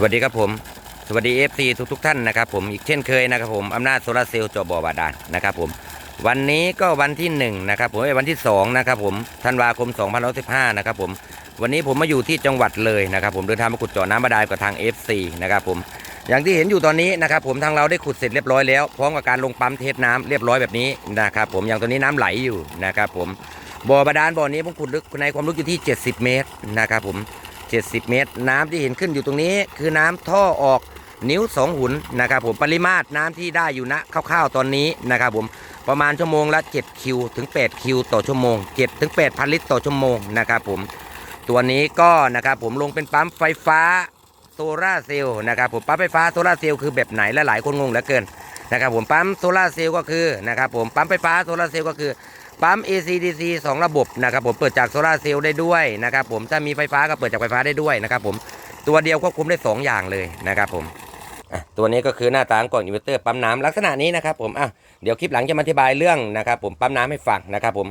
สวัสดีครับผม สวัสดี FC ทุกทุกท่านนะครับผมอีกเช่นเคยนะครับผมอำนาจโซลาร์เซลล์จอบอบาดาลนะครับผมวันนี้ก็วันที่1นะครับผมวันที่2นะครับผมธันวาคม2515นะครับผมวันนี้ผมมาอยู่ที่จังหวัดเลยนะครับผมเดินทางมาขุดเจาะน้ำบาดาลกับทาง FC นะครับผมอย่างที่เห็นอยู่ตอนนี้นะครับผมทางเราได้ขุดเสร็จเรียบร้อยแล้วพร้อมกับการลงปั๊มเทสน้ำเรียบร้อยแบบนี้นะครับผมอย่างตอนนี้น้ำไหลอยู่นะครับผมบ่อบาดาลบ่อนี้ผมขุดลึกในความลึกอยู่ที่ 70 เมตรนะครับผม 70 เมตร น้ำที่เห็นขึ้นอยู่ตรงนี้ คือน้ำท่อออกนิ้วสองหุนนะครับผมปริมาตรน้ำที่ได้อยู่ณคร่าวๆตอนนี้นะครับผมประมาณชั่วโมงละ7คิวถึง8คิวต่อชั่วโมง7ถึง8พันลิตรต่อชั่วโมงนะครับผมตัวนี้ก็นะครับผมลงเป็นปั๊มไฟฟ้าโซลาเซลล์นะครับผมปั๊มไฟฟ้าโซลาเซลล์คือแบบไหนและหลายคนงงเหลือเกินนะครับผมปั๊มโซลาเซลล์ก็คือนะครับผมปั๊มไฟฟ้าโซลาเซลล์ก็คือ ปั๊ม AC/DC 2 ระบบนะครับผมเปิดจากโซลาเซลล์ได้ด้วยนะครับผมถ้ามีไฟฟ้าก็เปิดจากไฟฟ้าได้ด้วยนะครับผมตัวเดียวควบคุมได้ 2 อย่างเลยนะครับผมตัวนี้ก็คือหน้าตาของกล่องอินเวอร์เตอร์ปั๊มน้ำลักษณะนี้นะครับผมอะเดี๋ยวคลิปหลังจะมาอธิบายเรื่องนะครับผมปั๊มน้ำให้ฟังนะครับผม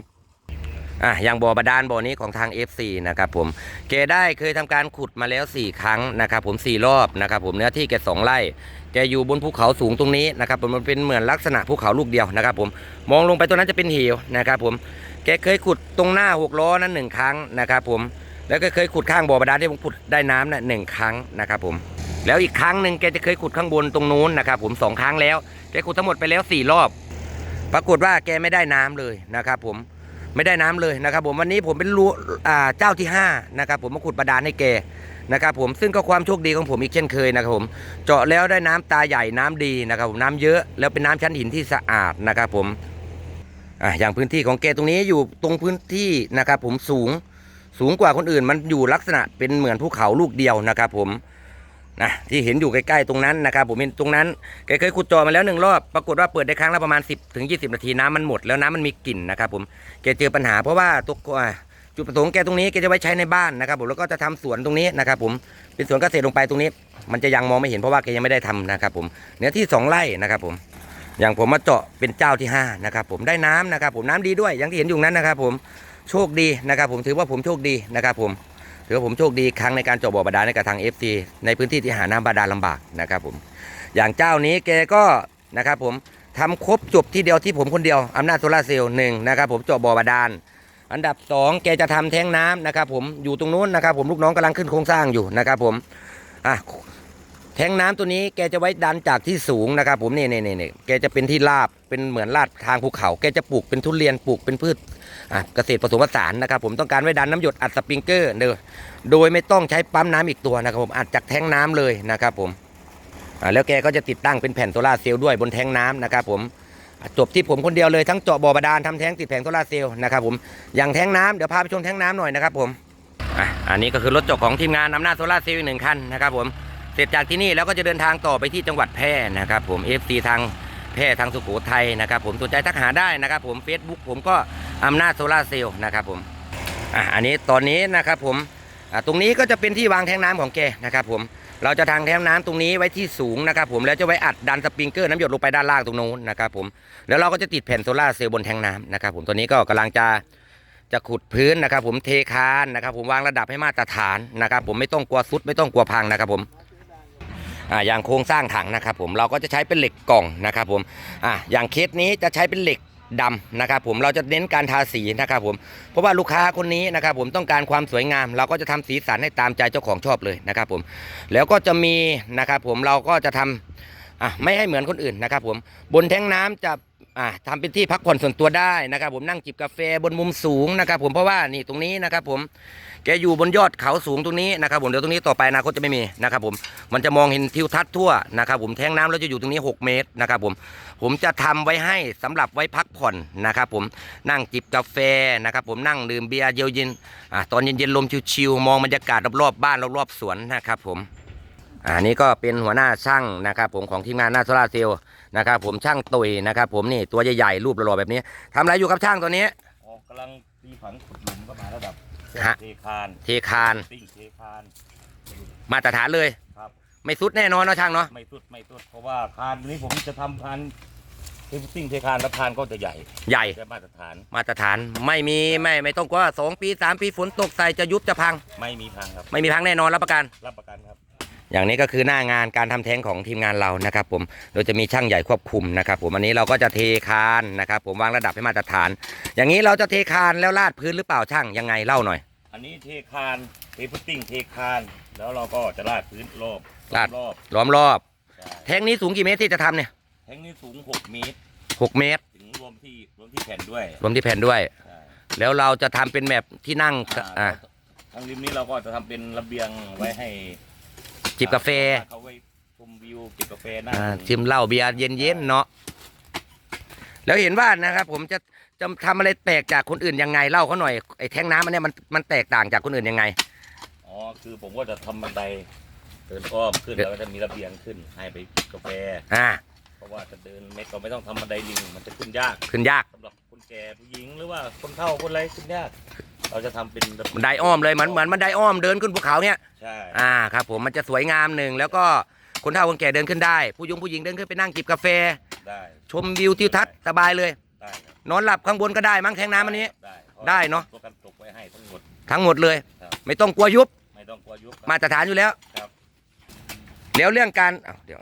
อะอย่างบ่อบาดาลบ่อนี้ของทาง FC นะครับผมเกได้เคยทำการขุดมาแล้ว 4 ครั้งนะครับผม 4 รอบนะครับผมเนื้อที่แกสองไร่แกอยู่บนภูเขาสูงตรงนี้นะครับผมมันเป็นเหมือนลักษณะภูเขาลูกเดียวนะครับผมมองลงไปตรงนั้นจะเป็นเหวนะครับผมแกเคยขุดตรงหน้าหกล้อนั้นหนึ่งครั้งนะครับผมแล้วก็เคยขุดข้างบ่อบาดาลที่ผมขุดได้น้ำน่ะหนึ่งครั้งนะครับผมแล้วอีกครั้งหนึ่งแกจะเคยขุดข้างบนตรงนู้นนะครับผมสองครั้งแล้วแกขุดทั้งหมดไปแล้วสี่รอบ ปรากฏว่าแกไม่ได้น้ำเลยนะครับผม ไม่ได้น้ำเลยนะครับ ผมวันนี้ผมเป็นรู้อ่าเจ้าที่ห้านะครับผมมาขุดบาดาลให้แกนะครับผมซึ่งก็ความโชคดีของผมอีกเช่นเคยนะครับผมเจาะแล้วได้น้ำตาใหญ่น้ำดีนะครับผมน้ำเยอะแล้วเป็นน้ำชั้นหินที่สะอาดนะครับผมอะอย่างพื้นที่ของแกตรงนี้อยู่ตรงพื้นที่นะครับผมสูงสูงกว่าคนอื่นมันอยู่ลักษณะเป็นเหมือนภูเขาลูกเดียวนะครับผม นะที่เห็นอยู่ใกล้ๆตรงนั้นนะครับผมเห็นตรงนั้นแกเคยขุดจาะมาแล้วหนึ่งรอบปรากฏว่าเปิดได้ครั้งละประมาณ 10ถึง20 นาทีน้ำมันหมดแล้วน้ำมันมีกลิ่นนะครับผมแกเจอปัญหาเพราะว่าตัวจุดประสงค์แกตรงนี้แกจะไว้ใช้ในบ้านนะครับผมแล้วก็จะทำสวนตรงนี้นะครับผมเป็นสวนเกษตรลงไปตรงนี้ มันจะยังมองไม่เห็นเพราะว่าแกยังไม่ได้ทำนะครับผมเนื้อที่สองไร่นะครับผมอย่างผมมาเจาะเป็นเจ้าที่ห้านะครับผมได้น้ำนะครับผมน้ำดีด้วยอย่างที่เห็นอยู่นั้นนะครับผมโชคดีนะครับผมถือว่าผมโชคดีนะครับผม ถือว่าผมโชคดีครั้งในการเจาะบ่อบาดาลในกระทาง FC ในพื้นที่ที่หาน้ำบาดาลลำบากนะครับผมอย่างเจ้านี้แกก็นะครับผมทำครบจบที่เดียวที่ผมคนเดียวอำนาจโซลาร์เซลล์หนึ่งนะครับผมเจาะบ่อบาดาลอันดับสองแกจะทำแท้งน้ำนะครับผมอยู่ตรงนู้นนะครับผมลูกน้องกำลังขึ้นโครงสร้างอยู่นะครับผมอะ แทงน้ำตัวนี้แกจะไว้ดันจากที่สูงนะครับ ผมนี่นี่นี่นี่แกจะเป็นที่ราบเป็นเหมือนลาดทางภูเขาแกจะปลูกเป็นทุเรียนปลูกเป็นพืชอะเกษตรผสมผสานนะครับ ผมต้องการไว้ดันน้ำหยดอัดสปริงเกอร์เด้อโดยไม่ต้องใช้ปั๊มน้ำอีกตัวนะครับ ผมอัดจากแทงน้ำเลยนะครับ ผมอะแล้วแกก็จะติดตั้งเป็นแผ่นโซลาร์เซลล์ด้วยบนแทงน้ำนะครับ ผมจบที่ผมคนเดียวเลยทั้งเจาะบ่อบาดาลทำแท้งติดแผงโซลาร์เซลล์นะครับ ผมอย่างแทงน้ำเดี๋ยวพาไปชมแทงน้ำหน่อยนะครับ ผมอะอันนี้ก็คือรถจาะของทีมงานอำนาจโซลาเซลล์อีกหนึ่งคันนะครับ ผม เสร็จจากที่นี่แล้วก็จะเดินทางต่อไปที่จังหวัดแพร่นะครับ ผม FC ทางแพร่ทางสุโขทัยนะครับ ผมสนใจทักหาได้นะครับ ผม Facebook ผมก็อำนาจโซลาร์เซลล์นะครับผมอะอันนี้ตอนนี้นะครับผมอะตรงนี้ก็จะเป็นที่วางแทงน้ำของแกนะครับ ผมเราจะทางแทงน้ำตรงนี้ไว้ที่สูงนะครับ ผมแล้วจะไว้อัดดันสปริงเกอร์น้ำหยดลงไปด้านล่างตรงนู้นนะครับ ผมแล้วเราก็จะติดแผ่นโซลาร์เซลล์บนแทงน้ำนะครับ ผมตัวนี้ก็กำลังจะจะขุดพื้นนะครับ ผมเทคานนะครับ ผมวางระดับให้มาตรฐานนะครับ ผมไม่ต้องกลัวซุดไม่ต้องกลัวพังนะครับ ผม อ่าอย่างโครงสร้างถังนะครับผมเราก็จะใช้เป็นเหล็กกล่องนะครับผมอ่าอย่างเคสนี้จะใช้เป็นเหล็กดำนะครับผมเราจะเน้นการทาสีนะครับผมเพราะว่าลูกค้าคนนี้นะครับผมต้องการความสวยงาม เราก็จะทำสีสันให้ตามใจเจ้าของชอบเลยนะครับผมแล้วก็จะมีนะครับผมเราก็จะทำ อะไม่ให้เหมือนคนอื่นนะครับผมบนแท้งน้ำจะอะทำเป็นที่พักผ่อนส่วนตัวได้นะครับ ผมนั่งจิบกาแฟบนมุมสูงนะครับ ผมเพราะว่านี่ตรงนี้นะครับ ผมแกอยู่บนยอดเขาสูงตรงนี้นะครับ ผมเดี๋ยวตรงนี้ต่อไปอนาคตจะไม่มีนะครับ ผมมันจะมองเห็นทิวทัศน์ทั่วนะครับผมแท้งน้ำแล้วจะอยู่ตรงนี้ 6 เมตรนะครับ ผมผมจะทำไว้ให้สำหรับไว้พักผ่อนนะครับ ผมนั่งจิบกาแฟนะครับ ผมนั่งดื่มเบียร์เย็นเย็นๆอะตอนเย็นๆลมชิวๆมองบรรยากาศรอบๆบ้านรอบๆสวนนะครับ ผม อ่านี่ก็เป็นหัวหน้าช่างนะครับผมของทีมงานหน้าโซลาร์เซลล์นะครับผมช่างตุยนะครับผมนี่ตัวใหญ่ๆรูปหล่อๆแบบนี้ทำอะไรอยู่ครับช่างตัวนี้ออกกำลังตีผังขุดหลุมก็มาระดับฮะเทคานเทคานติ้งเทคาน มาตรฐานเลยครับ ไม่สุดแน่นอนเนาะช่างเนาะไม่ตุดไม่ตุดเพราะว่าคานนี้ผมจะทำคานเทติ้งเทคานแล้วคานก็จะใหญ่ใหญ่จะมาตรฐานมาตรฐานไม่มีไม่ไม่ต้องกลัวสองปีสามปีฝนตกใส่จะยุบจะพัง ไม่มีพังครับ ไม่มีพังแน่นอนรับประกันรับประกันครับ อย่างนี้ก็คือหน้างานการทำแท้งของทีมงานเรานะครับ ผม โดยจะมีช่างใหญ่ควบคุมนะครับผมอันนี้เราก็จะเทคานนะครับ ผมวางระดับให้มาตรฐาน อย่างนี้เราจะเทคานแล้วลาดพื้นหรือเปล่าช่างยังไงเล่าหน่อย อันนี้เทคานเทพุตติ้งเทคาน แล้วเราก็จะลาดพื้นรอบลาดรอบล้อมรอบใช่แท้งนี้สูงกี่เมตรที่จะทำเนี่ย แทงนี้สูง 6 เมตรหกเมตร ถึงรวมที่รวมที่แผ่นด้วย รวมที่แผ่นด้วยใช่แล้วเราจะทำเป็นแบบที่นั่งอ่าอ่าทางริมนี้เราก็จะทำเป็นระเบียงไว้ให้ จิบกาแฟเขาไว้ชมวิวจิบกาแฟนั่งอ่าชิมเหล้าเบียร์เย็นๆเนาะแล้วเห็นว่านะครับ ผมจะจะทำอะไรแปลกจากคนอื่นยังไงเล่าเขาหน่อยไอ้แท้งน้ำอันเนี้ยมันมันแตกต่างจากคนอื่นยังไงอ๋อคือผมก็จะทำบันไดเดินอ้อมขึ้นเดินแล้วก็จะมีระเบียงขึ้นให้ไปจิบกาแฟ อ่า เพราะว่าจะเดินไม่ก็ไม่ต้องทำบันไดลิงมันจะขึ้นยากขึ้นยากสำหรับคนแก่ผู้หญิงหรือว่าคนเฒ่าคนอะไรขึ้นยาก เราจะทำเป็นระเบียงบันไดอ้อมเลยเหมือนเหมือนบันไดอ้อมเดินขึ้นภูเขาเนี่ย ใช่ อ่าครับผมมันจะสวยงามหนึ่งแล้วก็คนเฒ่าคนแก่เดินขึ้นได้ ผู้ยงผู้หญิงเดินขึ้นไปนั่งจิบกาแฟ ได้ชมวิวทิวทัศน์สบายเลย ได้ครับนอนหลับข้างบนก็ได้มั้งแทงน้ำอันนี้ ได้ได้เนอะตัวกันตกไว้ให้ทั้งหมด ทั้งหมดเลย ครับ ไม่ต้องกลัวยุบไม่ต้องกลัวยุบครับมาตรฐานอยู่แล้วครับ แล้วเรื่องการอ้าวเดี๋ยว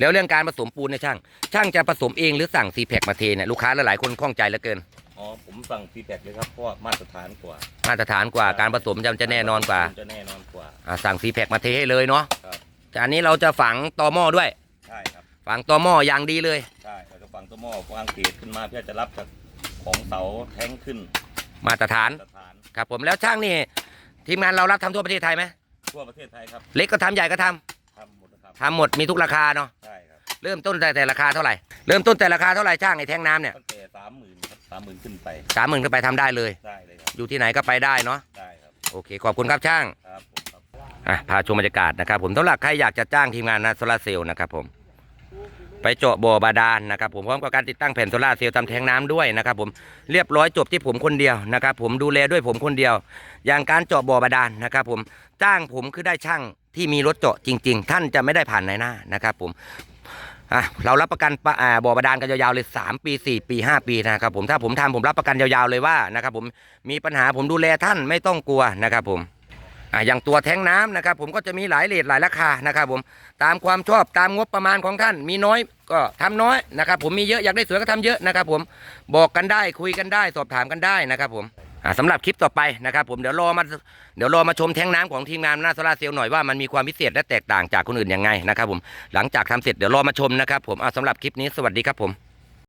แล้วเรื่องการผสมปูนเนี่ยช่าง ช่างจะผสมเองหรือสั่งซีแพคมาเทเนี่ยลูกค้าหลายๆคนข้องใจเหลือเกิน อ๋อผมสั่งฟีแบ็กเลยครับเพราะว่ามาตรฐานกว่ามาตรฐานกว่าการผสมจะจะแน่นอนกว่าจะแน่นอนกว่าอ่าสั่งซีแพคมาเทให้เลยเนาะครับแต่อันนี้เราจะฝังตอหม้อด้วย ใช่ครับฝังตอหม้ออย่างดีเลย ใช่เราจะฟังตัวหม้อวางเกจขึ้นมาเพื่อจะรับจากของเสาแท้งขึ้นมาตรฐานมาตรฐานครับ ผมแล้วช่างนี่ทีมงานเรารับทำทั่วประเทศไทยไหมทั่วประเทศไทยครับเล็กก็ทำใหญ่ก็ทำทำหมดนะครับทำหมดมีทุกราคาเนาะใช่ครับเริ่มต้นแต่แต่ราคาเท่าไหร่เริ่มต้นแต่ราคาเท่าไหร่ช่างไอ้แท่งน้ำเนี่ยตั้งแต่สามหมื่นครับ สามหมื่นขึ้นไปสามหมื่นขึ้นไปทำได้เลย ได้เลยครับอยู่ที่ไหนก็ไปได้เนาะได้ครับโอเค ขอบคุณครับช่างครับผมครับ อะพาชมบรรยากาศนะครับผมสำหรับใครอยากจะจ้างทีมงานนะโซลาร์เซลล์นะครับผมไปเจาะบ่อบาดาลนะครับผมพร้อมกับการติดตั้งแผ่นโซลาร์เซลล์ตามแทงน้ำด้วยนะครับผมเรียบร้อยจบที่ผมคนเดียวนะครับผมดูแลด้วยผมคนเดียว อย่างการเจาะบ่อบาดาลนะครับผมจ้างผมคือได้ช่างที่มีรถเจาะจริง ๆ ท่านจะไม่ได้ผ่านในหน้านะครับผม อะเรารับประกันปะบ่อบาดาลกันยาวๆเลย 3 ปี 4 ปี 5 ปีนะครับผมถ้าผมทำผมรับประกันยาวๆเลยว่านะครับผมมีปัญหาผมดูแลท่านไม่ต้องกลัวนะครับผมอะอย่างตัวแท้งน้ำนะครับผมก็จะมีหลายเลทหลายราคานะครับผมตามความชอบตามงบประมาณของท่าน มีน้อยก็ทำน้อยนะครับผมมีเยอะอยากได้สวยก็ทำเยอะนะครับผมบอกกันได้คุยกันได้สอบถามกันได้นะครับผม สำหรับคลิปต่อไปนะครับผมเดี๋ยวรอมาเดี๋ยวรอมาชมแท้งน้ำของทีมงานหน้าโซลาเซลล์หน่อยว่ามันมีความพิเศษและแตกต่างจากคนอื่นยังไงนะครับผมหลังจากทำเสร็จเดี๋ยวรอมาชมนะครับผมอะสำหรับคลิปนี้สวัสดีครับผม